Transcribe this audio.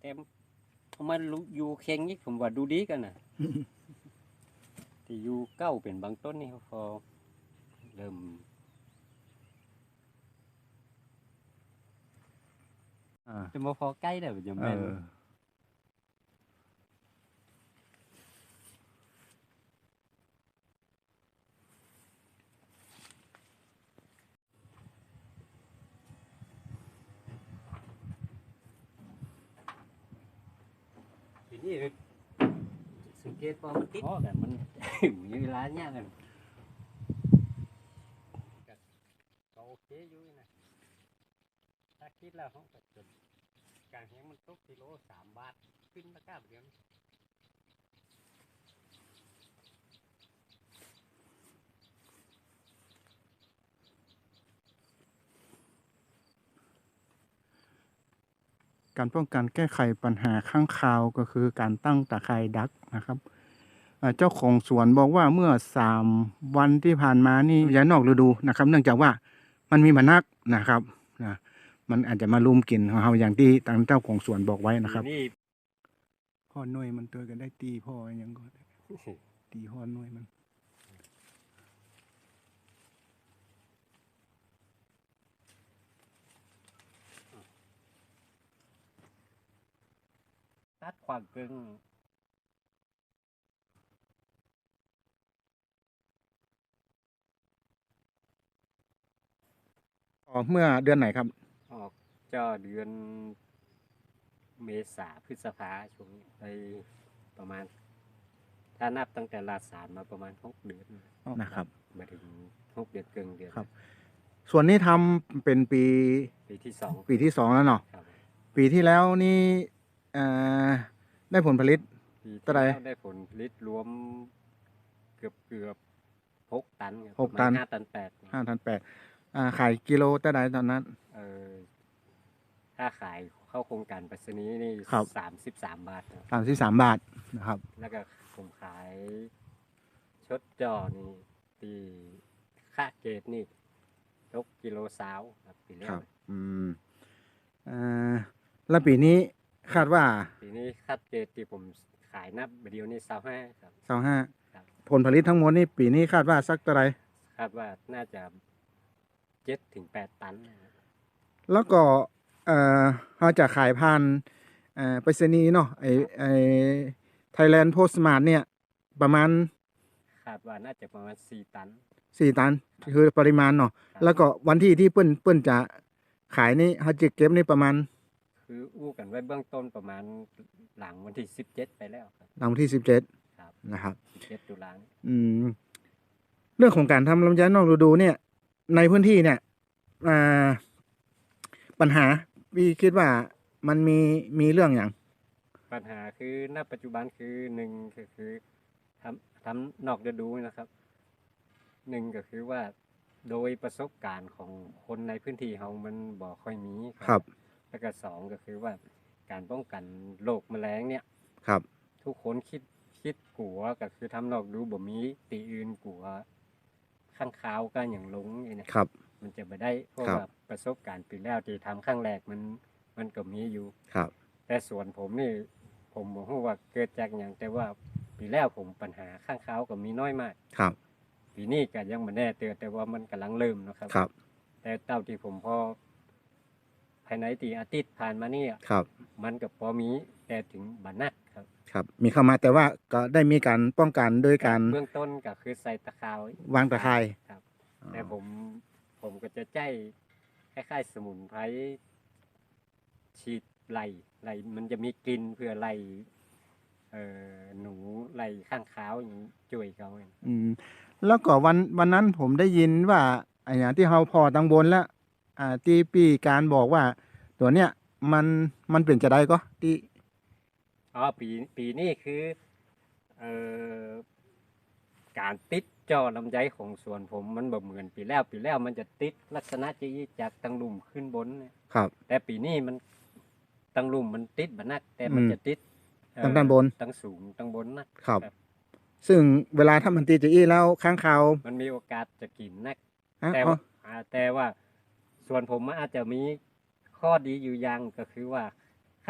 แต่พอมารู้อยู่เค็งนี่ผมว่าดูดีกันนะที่อยู่เก้าเป็นบางต้นนี่พอเริ่มอ่าจะมาพอใกล้ได้วจะเอแม่ ทีนี้สังเกตพอมันติดแต่มันมีเวลาเนี่ยกันก็โอเคอยู่นะถ้าคิดแล้วเขาก็จนกลางแหงมันตกกิโลสามบาทขึ้นราคาเดียว การป้องกันแก้ไขปัญหาข้างคาวก็คือการตั้งตะไคร่ดักนะครับอ่าเจ้าของสวนบอกว่าเมื่อสามวันที่ผ่านมานี่ย้ายนอกฤดูนะครับ เนื่องจากว่ามันมีมานักนะครับนะมันอาจจะมาลุมกินของเราอย่างที่ทางเจ้าของสวนบอกไว้นะครับนี่พ่อหน่วยมันตัวกันได้ตีพ่อยังก็ตีพ่อหน่วยมัน ดความกึ่งออกเมื่อเดือนไหนครับ ออกเจ้าเดือนเมษาพฤษภาช่วงนี้ไปประมาณ ถ้านับตั้งแต่ลาสารมาประมาณหกเดือนนะครับ มาถึงหกเดือนเกินเดือนครับ ส่วนนี้ทำเป็นปีปีที่สองปีที่สองแล้วเนาะครับปีที่แล้วนี่ เอ่อได้ผลผลิต ปีเท่าที่ไหร่แล้วได้ผลผลิตรวมเกือบเกือบหกตันครับหกตัน ประมาณห้าตันแปดห้าพันแปดอ่าขายกิโลแต่ใดตอนนั้น เออถ้าขายเข้าโครงการไปรษณีย์นี่ครับ สามสิบสามบาทครับสามสิบสามบาทนะครับ แล้วก็ผมขายชดจอนี่ตีค่าเกตนี่ตกกิโลสาวครับปีแรครักบ อืมอ่าแล้วปีนี้ คาดว่าปีนี้ค่าเกตที่ผมขายนับเดียวนี่สาวห้าครับ สองห้าครับ ผลผลิตทั้งหมดนี่ปีนี้คาดว่าสักเท่าไหรคาดว่าน่าจะเจ็ดถึงแปดตันนะครับแล้วก็เอ่อเราจะขายผ่านเอ่อไปรษณีย์เนาะไอไอไทยแลนด์โพสต์มาร์ทเนี่ยประมาณคาดว่าน่าจะประมาณสี่ตันสี่ตันคือปริมาณเนาะครับแล้วก็วันที่ที่เปิ้นเปิ้นจะขายนี่เขาจะเก็บนี่ประมาณ คืออู้กันไว้เบื้องต้นประมาณหลังวันที่สิบเจ็ดไปแล้วครับหลังวันที่สิบเจ็ดครับนะครับสิบเจ็ดตุลาอืม เรื่องของการทำลำไยนอกฤดูเนี่ย ในพื้นที่เนี่ยอ่าปัญหาพี่คิดว่ามันมีมีเรื่องอย่างปัญหาคือณปัจจุบันคือหนึ่งก็คือทำทำนอกฤดูนะครับหนึ่งก็คือว่าโดยประสบการณ์ของคนในพื้นที่เรามันบ่ค่อยมีครับ แล้วก็สองก็คือว่าการป้องกันโรคแมลงเนี่ย ครับ ทุกคนคิดคิดกลัวก็คือทำนอกดูบ่มีตีอื่นกลัวข้างขาวก็อย่างหลงนี่นะครับ มันจะไปได้เพราะครับว่าประสบการณ์ปีแล้วที่ทำครั้งแรกมันมันก็มีอยู่ครับ แต่ส่วนผมนี่ผมบอกว่าเกิดจากอย่างแต่ว่าปีแล้วผมปัญหาข้างขาวก็มีน้อยมากครับปีนี้ก็ยังไม่แน่เตือนแต่ว่ามันกำลังเริ่มนะครับครับ แต่เต้าที่ผมพอ ภายในตีอาทิตย์ผ่านมานี่ครับ มันก็พอมีแต่ถึงบันนักครับ ครับ มีเข้ามาแต่ว่าก็ได้มีการป้องกันโดยการเบื้องต้นก็คือใส่ตะขาววางตะไคร้ครับ แต่ผมผมก็จะใจคล้ายๆสมุนไพรฉีดไล่ไล่มันจะมีกลิ่นเพื่อไล่เอ่อหนูไล่ข้างขาวอย่างนี้ช่วยเขาเองอืมแล้วก็วันวันนั้นผมได้ยินว่าไอ้อย่างที่เราพอตังบนแล้ว อ่าที่ปีการบอกว่า ตัวเนี้ยมันมันเป็นจะได้ก็ที่อ๋อปีปีนี้คือเอ่อการติดจอลำไยของสวนผมมันบ่เหมือนปีแล้วปีแล้วมันจะติดลักษณะจะอีจากตังลุ่มขึ้นบนเนี่ยครับ แต่ปีนี้มันตังลุ่มมันติดบันัก แต่มันอืมจะติดเอ่อทางด้านบน ตังสูงตังบนนัก ครับ ครับ ซึ่งเวลาถ้ามันตีจะอี้แล้วข้างเขาวมันมีโอกาสจะกินนัก อะแต่อ๋อว่าอ่าแต่ว่า ส่วนผมอาจจะมีข้อดีอยู่อย่างก็คือว่า